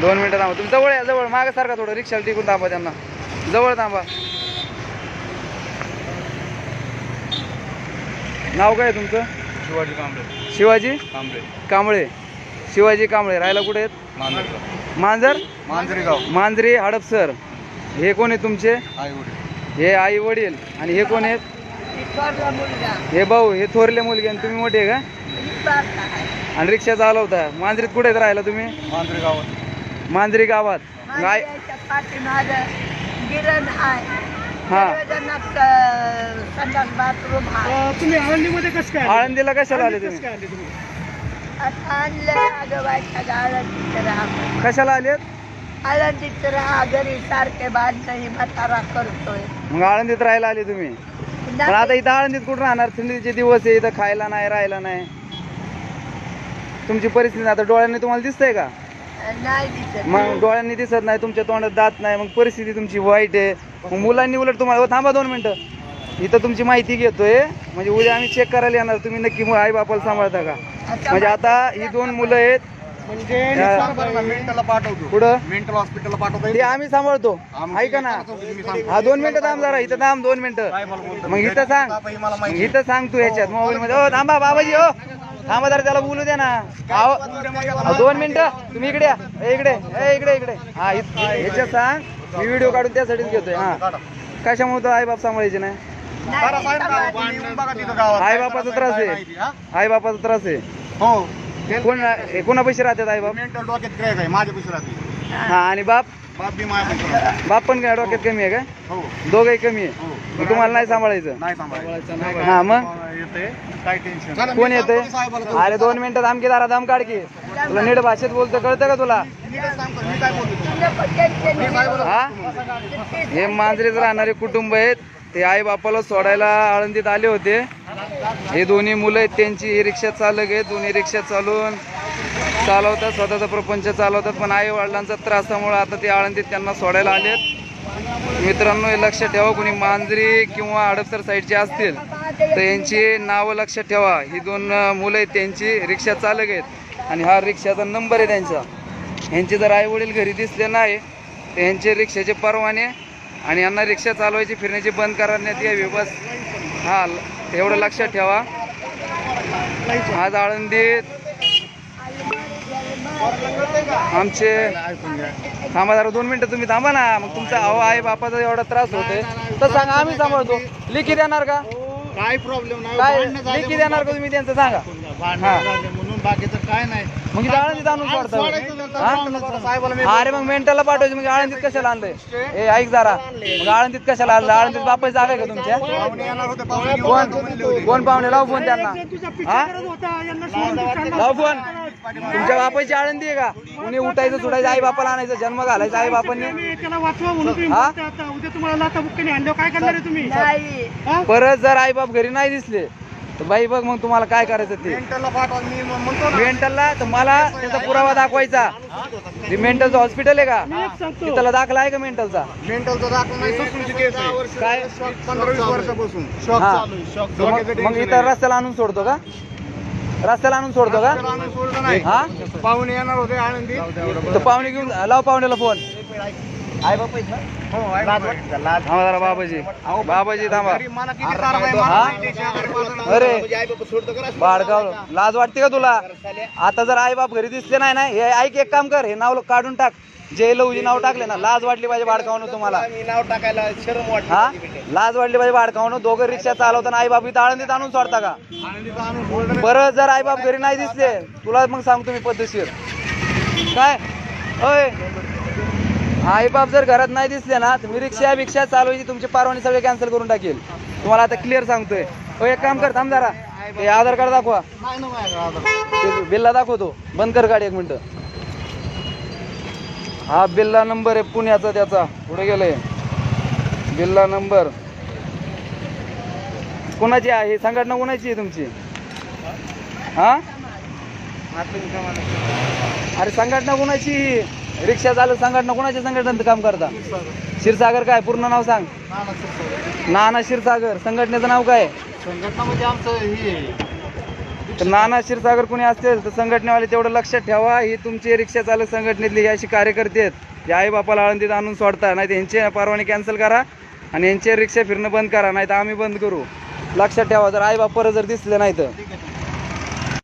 दोन मिनिटं थांबा. तुम्ही जवळ या जवळ. मागे सारखा थोडं. रिक्षाला टिकून थांबा त्यांना. जवळ थांबा. नाव काय आहे तुमचं? शिवाजी कांबळे. शिवाजी? कांबळे. कांबळे. शिवाजी कांबळे. राहायला कुठे आहेत? मांजर. मांजर? मांजरी गाव मांजरी हडपसर. हे कोण आहे तुमचे? आई वडील. हे आई वडील. आणि हे कोण आहेत? हे भाऊ हे थोरले मुलगे आणि तुम्ही मोठे आहे का? आणि रिक्षा चालवता. मांजरीत कुठे आहेत राहायला तुम्ही? मांजरी गावात. मांजरी गावात. गाय गिरण आहे. हा. संडास बाथरूम आहे. अं, तुम्ही आळंदीमध्ये कसं काय आले? आळंदीला कशाला आले आळंदीत तुम्ही? काय आले तुम्ही? आता आणलं आजोबाच्या आळंदीत राहा कशाला घरी सारखे बांधणं ही म्हातारा करतोय. मग आळंदीत राहायला आले तुम्ही? पण आता इथं आळंदीत कुठं राहणार? थंडीचे दिवस आहे इथं खायला नाही राहायला नाही. तुमची परिस्थिती आता डोळ्यांनी तुम्हाला दिसतंय का? नाही दिसत. मग डोळ्यांनी दिसत नाही तुमच्या तोंडात दात नाही मग परिस्थिती तुमची वाईट आहे. मग मुलांनी उलट तुम्हाला थांबा दोन मिनिटं. इथं तुमची माहिती घेतोय. म्हणजे उद्या आम्ही चेक करायला येणार. तुम्ही नक्की आई बापाला सांभाळता का? म्हणजे आता ही दोन मुलं आहेत. म्हणजे या- मेंटलला पाठवतो. पुढं मेंटल हॉस्पिटलला पाठवतो. ते आम्ही सांभाळतो. ऐका ना. हा दोन मिनिटं थांब जरा. इथं थांब दोन मिनिटं? मग इथं सांग. बाबा, ही मला मग माहिती इथं सांग तू ह्याच्यात मोबाईल मध्ये हो थांबा बाबाजी हो. थांबा जरा त्याला बोलू दे ना. अहो, दोन मिनिटं. तुम्ही इकडे या. ए, इकडे. ए, इकडे इकडे. हा इत- ह्याच्यात सांग. मी व्हिडिओ काढून त्यासाठीच घेतोय. हा. कशामुळे तर आई बाप सांभाळायचे नाही? बरं, साहेब, गावात तुम्ही येऊन बघा तिथं गावात. आई बापाचा त्रास काय आहे माहिती, हा? आई बापाचा त्रास आहे. हो. कोण कोणा पैसे राहतात आई बाप? मेंटल डोक्यात माझ्या पिशवी राहते. हा आणि बाप? बाप बी. बाप पण काय डोक्यात कमी आहे का? हो. दोघंही कमी आहे. हो. मग तुम्हाला नाही सांभाळायचं? नाही सांभाळायचं. हा मग? येते काय टेन्शन कोण येतंय? अरे दोन मिनिटं थांब की दारा दाम काढ की. तुला नीट भाषेत बोलतो कळतं का तुला? हा? हे मांजरीत राहणारे कुटुंब आहेत. ते आई बापाला सोडायला आळंदीत आले होते. हे दोन्ही मुलं आहेत त्यांची. ही रिक्षा चालक आहेत दोन्ही रिक्षा चालवून चालवतात स्वतःचा प्रपंच चालवतात पण आई वडिलांचा त्रासामुळे आता ते आळंदीत त्यांना सोडायला आलेत. मित्रांनो हे लक्षात ठेवा कोणी मांजरी किंवा हडपसर साईडचे असतील तर यांची नावं लक्षात ठेवा. ही दोन मुलं आहेत त्यांची रिक्षा चालक आहेत. आणि हा रिक्षाचा नंबर आहे त्यांचा. यांचे जर आई वडील घरी दिसले नाही तर यांचे रिक्षाचे परवाने आणि यांना रिक्षा चालवायची फिरण्याची बंद करण्यात यावी. बस हा ल- एवढं लक्षात ठेवा. आज आळंदीत आमचे थांबा जरा दोन मिनिटं तुम्ही थांबा ना. मग तुमचा अहो आई बापाचा एवढा त्रास होतोय. तर सांगा आम्ही सांभाळतो. लिखी देणार का? काय प्रॉब्लेम नाही. काय लिखी देणार का तुम्ही त्यांचं सांगा. हा. म्हणून बाकीचं काय नाही. मग आळंदीत आणून. सोडता अरे मग मेंटलला पाठवायचं. मग आळंदीत कशाला आणलंय? ए ऐक जरा. मग आळंदीत कशाला आणलं? आळंदीत बापाची जागा आहे का तुमच्या? होते. होते. कोण? कोण पाहुणे? लाव फोन त्यांना. हा? होता लाव फोन. तुमच्या बापाची आळंदी आहे का? कुणी उठायचं सोडायचं आई बापाला आणायचं जन्म घालायचा आई बापांनी तुम्ही त्याला वाचवा म्हणून तुम्ही हा? बोलता आता. उद्या तुम्हाला लाथा बुक्कीने आणल्यावर काय करणार आहे तुम्ही? नाही. हा? परत जर आई बाप घरी नाही दिसले तर बाई बघ मग तुम्हाला काय करायचं ते. मेंटलला पाठवा मी मग म्हणतो ना. मेंटलला तर मला त्याचा पुरावा दाखवायचा. ते मेंटलचं हॉस्पिटल आहे का? मी एक सांगतो. तिथला दाखला आहे का मेंटलचा मेंटलचा दाखला नाही सुटूची केस आहे. काय? पंधरा वीस वर्षापासून. शॉक हा. चालू आहे, शॉक तर मग मग इथं रस्त्याला आणून सोडतो का? रस्त्याला आणून सोडतो का? हा? पाहुणे येणार होते आनंदी. तर पाहुणे घेऊन लाव पाहुण्याला फोन आई बाप हो. थांबा जरा बाबाजी. बाबाजी थांबा. हा? अरे बाडगाव. लाज वाटते का तुला? आता जर आई बाप घरी दिसले नाही ना हे ऐक एक काम कर हे नाव काढून टाक. जय लवजी नाव टाकले ना लाज वाटली पाहिजे बाडकावनं तुम्हाला. मी नाव टाकायला शरम वाटली हा? लाज वाटली पाहिजे बाडकावनं. दोघं रिक्षा चालवताना आई बाप इथं आळंदीत आणून सोडता का. परत जर आई बाप घरी नाही दिसले तुला मग सांगतो मी पद्धतशीर. काय? होय आई बाप जर घरात नाही दिसले ना तर मी रिक्षा बिक्षा चालवायची तुमची परवानगी सगळे कॅन्सल करून टाकेल. तुम्हाला आता क्लिअर सांगतोय. हो एक काम कर थांब जरा. ते आधार कार्ड दाखवा. बिल्ला दाखवतो. बंद कर गाडी एक मिनिट. हा बिल्ला नंबर आहे पुण्याचा त्याचा. पुढे गेलंय बिल्ला नंबर. कोणाची आहे? ही संघटना कोणाची आहे तुमची? हा? अरे संघटना कोणाची? रिक्षा चालक संघटना कोणाच्या संघटनेचं काम करता? क्षीरसागर काय? पूर्ण नाव सांग. नाना शिरसागर. क्षीरसागर. संघटनेचं नाव काय? संघटना म्हणजे आमचं हे. तर नाना क्षीरसागर कोणी असतील तर संघटनेवाले तेवढं लक्षात ठेवा. ही तुमची रिक्षा चालक संघटनेतली ही अशी कार्यकर्ते आहेत. जे आई बापाला आळंदीत आणून सोडता. नाही यांची परवाने कॅन्सल करा आणि यांचे रिक्षा फिरणं बंद करा. नाही तर आम्ही बंद करू. लक्षात ठेवा. जर आईबाप परत जर दिसले नाही तर